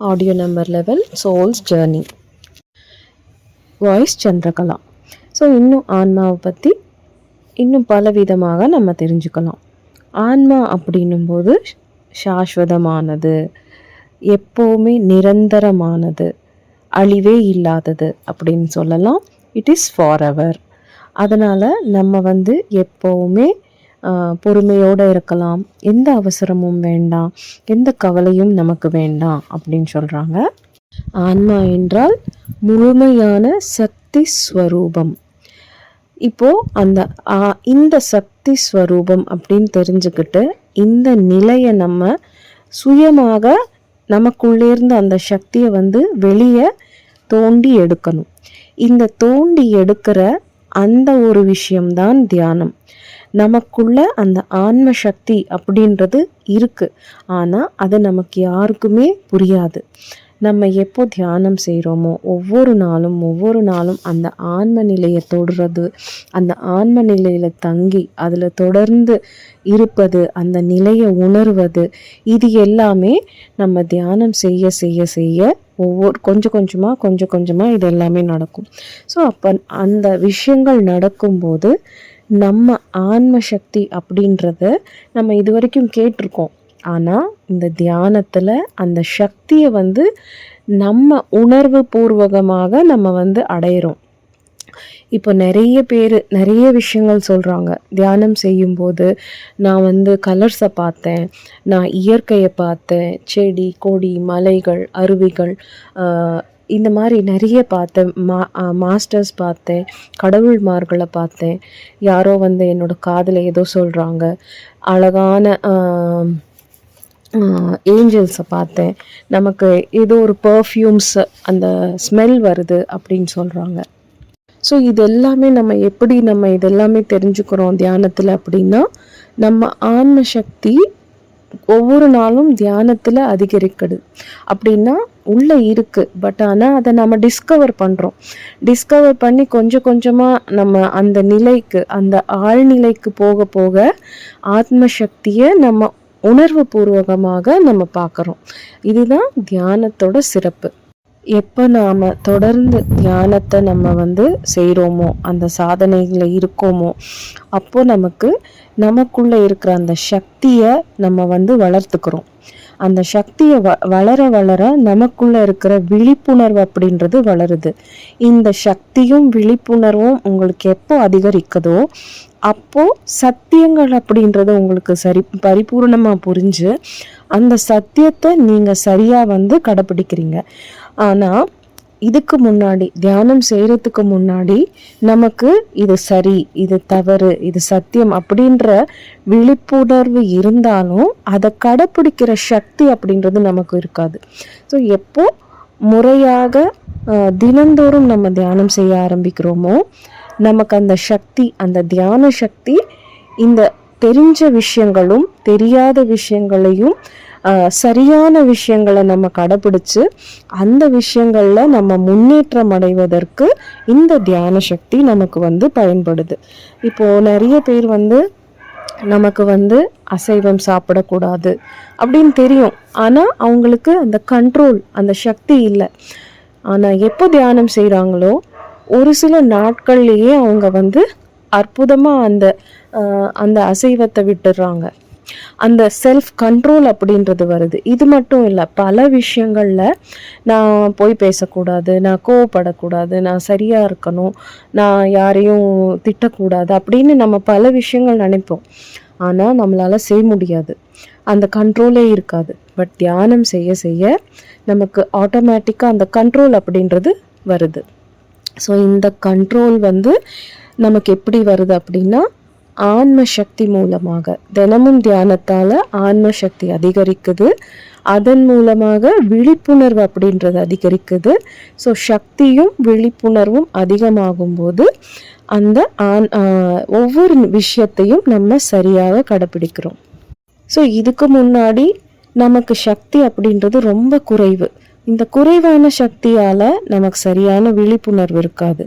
Audio number level souls journey voice Chandrakala so இன்னும் ஆன்மாவை பற்றி இன்னும் பல விதமாக நம்ம தெரிஞ்சுக்கலாம். ஆன்மா அப்படின்னும்போது சாஸ்வதமானது எப்போவுமே நிரந்தரமானது அழிவே இல்லாதது அப்படின்னு சொல்லலாம். இட் இஸ் ஃபார் எவர் அதனால் நம்ம வந்து எப்போவுமே பொறுமையோடு இருக்கலாம். எந்த அவசரமும் வேண்டாம். எந்த கவலையும் நமக்கு வேண்டாம் அப்படின்னு சொல்கிறாங்க ஆன்மா என்றால் முழுமையான சக்தி ஸ்வரூபம். இப்போ அந்த இந்த சக்தி ஸ்வரூபம் அப்படின்னு தெரிஞ்சுக்கிட்டு இந்த நிலையை நம்ம சுயமாக நமக்குள்ளேருந்து அந்த சக்தியை வந்து வெளியே தோண்டி எடுக்கணும். இந்த தோண்டி எடுக்கிற அந்த ஒரு விஷயம்தான் தியானம். நமக்குள்ள அந்த ஆன்ம சக்தி அப்படின்றது இருக்கு. ஆனால் அது நமக்கு யாருக்குமே புரியாது. நம்ம எப்போ தியானம் செய்கிறோமோ ஒவ்வொரு நாளும் ஒவ்வொரு நாளும் அந்த ஆன்ம நிலையை தொடுறது அந்த ஆன்ம நிலையில் தங்கி அதில் தொடர்ந்து இருப்பது அந்த நிலையை உணர்வது இது எல்லாமே நம்ம தியானம் செய்ய செய்ய செய்ய ஒவ்வொரு கொஞ்சம் கொஞ்சமாக கொஞ்சம் கொஞ்சமாக இது எல்லாமே நடக்கும். ஸோ அப்போ அந்த விஷயங்கள் நடக்கும்போது நம்ம ஆன்ம சக்தி அப்படின்றத நம்ம இது வரைக்கும் கேட்டிருக்கோம். ஆனால் இந்த தியானத்தில் அந்த சக்தியை வந்து நம்ம உணர்வு பூர்வகமாக நம்ம வந்து அடையிறோம். இப்போ நிறைய பேர் நிறைய விஷயங்கள் சொல்கிறாங்க தியானம் செய்யும்போது நான் வந்து கலர்ஸை பார்த்தேன். நான் இயற்கையை பார்த்தேன். செடி கொடி மலைகள் அருவிகள் இந்த மாதிரி நிறைய பார்த்தேன். மா மாஸ்டர்ஸ் பார்த்தேன். கடவுள்மார்களை பார்த்தேன். யாரோ வந்து என்னோடய காதில் ஏதோ சொல்கிறாங்க அழகான ஏஞ்சல்ஸை பார்த்தேன். நமக்கு ஏதோ ஒரு பர்ஃப்யூம்ஸ் அந்த ஸ்மெல் வருது அப்படின்னு சொல்கிறாங்க ஸோ இது எல்லாமே நம்ம எப்படி நம்ம இதெல்லாமே தெரிஞ்சுக்கிறோம் தியானத்தில் அப்படின்னா நம்ம ஆன்ம சக்தி ஒவ்வொரு நாளும் தியானத்தில் அதிகரிக்குது. அப்படின்னா உள்ளே இருக்குது பட் ஆனால் அதை நம்ம டிஸ்கவர் பண்ணுறோம் டிஸ்கவர் பண்ணி கொஞ்சம் கொஞ்சமாக நம்ம அந்த நிலைக்கு அந்த ஆழ்நிலைக்கு போக போக ஆத்ம சக்தியை நம்ம உணர்வு பூர்வகமாக நம்ம பார்க்குறோம். இதுதான் தியானத்தோட சிறப்பு. எப்போ நாம் தொடர்ந்து தியானத்தை நம்ம வந்து செய்கிறோமோ அந்த சாதனைகளை இருக்கோமோ அப்போது நமக்கு நமக்குள்ளே இருக்கிற அந்த சக்தியை நம்ம வந்து வளர்த்துக்கிறோம். அந்த சக்தியை வ வளர வளர நமக்குள்ளே இருக்கிற விழிப்புணர்வு அப்படின்றது வளருது. இந்த சக்தியும் விழிப்புணர்வும் உங்களுக்கு எப்போ அதிகரிக்குதோ அப்போது சத்தியங்கள் அப்படின்றது உங்களுக்கு சரி பரிபூர்ணமாக புரிஞ்சு அந்த சத்தியத்தை நீங்கள் சரியாக வந்து கடைப்பிடிக்கிறீங்க ஆனால் இதுக்கு முன்னாடி தியானம் செய்கிறதுக்கு முன்னாடி நமக்கு இது சரி இது தவறு இது சத்தியம் அப்படின்ற விழிப்புணர்வு இருந்தாலும் அதை கடைப்பிடிக்கிற சக்தி அப்படின்றது நமக்கு இருக்காது. ஸோ எப்போ முறையாக தினந்தோறும் நம்ம தியானம் செய்ய ஆரம்பிக்கிறோமோ நமக்கு அந்த சக்தி அந்த தியான சக்தி இந்த தெரிஞ்ச விஷயங்களும் தெரியாத விஷயங்களையும் சரியான விஷயங்களை நம்ம கடைப்பிடிச்சு அந்த விஷயங்களில் நம்ம முன்னேற்றம் அடைவதற்கு இந்த தியான சக்தி நமக்கு வந்து பயன்படுது. இப்போது நிறைய பேர் வந்து நமக்கு வந்து அசைவம் சாப்பிடக்கூடாது அப்படின்னு தெரியும். ஆனால் அவங்களுக்கு அந்த கண்ட்ரோல் அந்த சக்தி இல்லை. ஆனால் எப்போ தியானம் செய்கிறாங்களோ ஒரு சில நாட்கள்லேயே அவங்க வந்து அற்புதமாக அந்த அந்த அசைவத்தை விட்டுடுறாங்க அந்த செல்ஃப் கண்ட்ரோல் அப்படின்றது வருது. இது மட்டும் இல்லை பல விஷயங்களில் நான் போய் பேசக்கூடாது நான் கோவப்படக்கூடாது நான் சரியாக இருக்கணும் நான் யாரையும் திட்டக்கூடாது அப்படின்னு நம்ம பல விஷயங்கள் நினைப்போம். ஆனால் நம்மளால் செய்ய முடியாது. அந்த கண்ட்ரோலே இருக்காது. பட் தியானம் செய்ய செய்ய நமக்கு ஆட்டோமேட்டிக்காக அந்த கண்ட்ரோல் அப்படின்றது வருது. ஸோ இந்த கண்ட்ரோல் வந்து நமக்கு எப்படி வருது அப்படின்னா ஆன்ம சக்தி மூலமாக. தினமும் தியானத்தால் ஆன்ம சக்தி அதிகரிக்குது. அதன் மூலமாக விழிப்புணர்வு அப்படின்றது அதிகரிக்குது. ஸோ சக்தியும் விழிப்புணர்வும் அதிகமாகும் போது அந்த ஆன் ஒவ்வொரு விஷயத்தையும் நம்ம சரியாக கடைப்பிடிக்கிறோம். ஸோ இதுக்கு முன்னாடி நமக்கு சக்தி அப்படின்றது ரொம்ப குறைவு. இந்த குறைவான சக்தியால் நமக்கு சரியான விழிப்புணர்வு இருக்காது.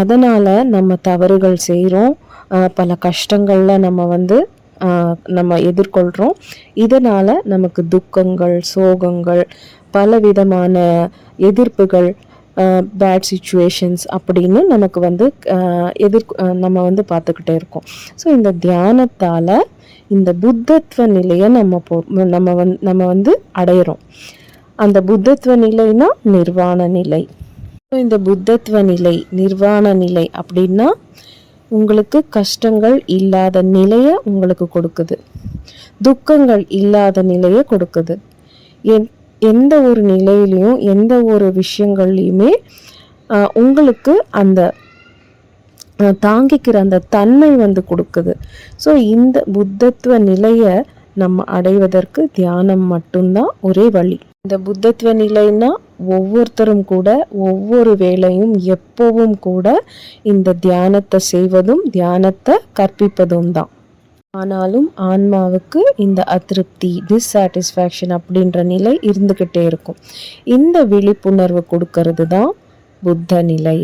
அதனால் நம்ம தவறுகள் செய்கிறோம் பல கஷ்டங்களில் நம்ம வந்து நம்ம எதிர்கொள்கிறோம் இதனால் நமக்கு துக்கங்கள் சோகங்கள் பலவிதமான எதிர்ப்புகள் பேட் சுச்சுவேஷன்ஸ் அப்படின்னு நமக்கு வந்து எதிர் நம்ம வந்து பார்த்துக்கிட்டே இருக்கோம். ஸோ இந்த தியானத்தால் இந்த புத்தத்துவ நிலையை நம்ம போ நம்ம வந் நம்ம வந்து அடையிறோம். அந்த புத்தத்துவ நிலைனா நிர்வாண நிலை. ஸோ இந்த புத்தத்துவ நிலை நிர்வாண நிலை அப்படின்னா உங்களுக்கு கஷ்டங்கள் இல்லாத நிலையை உங்களுக்கு கொடுக்குது. துக்கங்கள் இல்லாத நிலையை கொடுக்குது. எந் எந்த ஒரு நிலையிலையும் எந்த ஒரு விஷயங்கள்லையுமே உங்களுக்கு அந்த தாங்கிக்கிற அந்த தன்மை வந்து கொடுக்குது. ஸோ இந்த புத்தத்துவ நிலையை நம்ம அடைவதற்கு தியானம் மட்டும்தான் ஒரே வழி. இந்த புத்தத்துவ நிலைன்னா ஒவ்வொருத்தரும் கூட ஒவ்வொரு வேளையும் எப்பவும் கூட இந்த தியானத்தை செய்வதும் தியானத்தை கற்பிப்பதும் தான். ஆனாலும் ஆன்மாவுக்கு இந்த அதிருப்தி டிஸ்சாட்டிஸ்ஃபேக்ஷன் அப்படின்ற நிலை இருந்துக்கிட்டே இருக்கும். இந்த விழிப்புணர்வு கொடுக்கறது தான் புத்த நிலை.